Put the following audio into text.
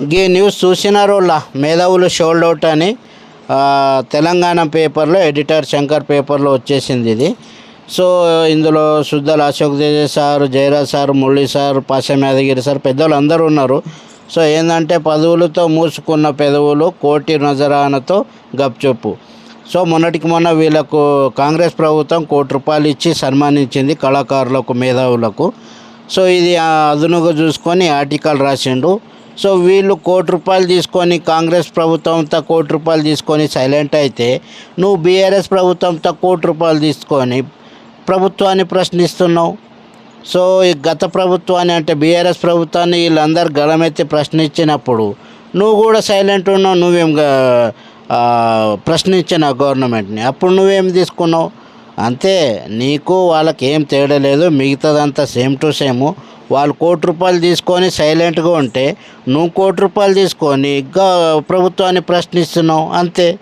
ఈ న్యూస్ చూసినారోళ్ళ మేధావులు should out అని తెలంగాణ పేపర్లో ఎడిటర్ శంకర్ పేపర్లో వచ్చేసింది ఇది. సో ఇందులో Suddala Ashok Teja sir Jayaraj sir Murali sir Pasham Yadagiri sir పెద్దలు అందరూ ఉన్నారు. సో ఏంటంటే పదవులతో మూసుకున్న పెదవులు కోటి నజరానతో గప్చొప్పు సో మొన్నటికి మొన్న వీళ్ళకు కాంగ్రెస్ ప్రభుత్వం కోటి రూపాయలు ఇచ్చి సన్మానించింది కళాకారులకు మేధావులకు. సో ఇది అదునుగా చూసుకొని ఆర్టికల్ రాసిండు. సో వీళ్ళు కోటి రూపాయలు తీసుకొని కాంగ్రెస్ ప్రభుత్వంతో కోటి రూపాయలు తీసుకొని సైలెంట్ అయితే నువ్వు బీఆర్ఎస్ ప్రభుత్వంతో కోటి రూపాయలు తీసుకొని ప్రభుత్వాన్ని ప్రశ్నిస్తున్నావు. సో ఈ గత ప్రభుత్వాన్ని అంటే బీఆర్ఎస్ ప్రభుత్వాన్ని వీళ్ళందరూ గళమెత్తి ప్రశ్నించినప్పుడు నువ్వు కూడా సైలెంట్ ఉన్నావు నువ్వేం ప్రశ్నించిన గవర్నమెంట్ని. అప్పుడు నువ్వేం తీసుకున్నావు? అంతే నీకు వాళ్ళకి ఏం తేడా లేదు మిగతాదంతా సేమ్ టు సేమ్. వాళ్ళు కోటి రూపాయలు తీసుకొని సైలెంట్గా ఉంటే నువ్వు కోటి రూపాయలు తీసుకొని గా ప్రభుత్వాన్ని ప్రశ్నిస్తున్నావు అంతే.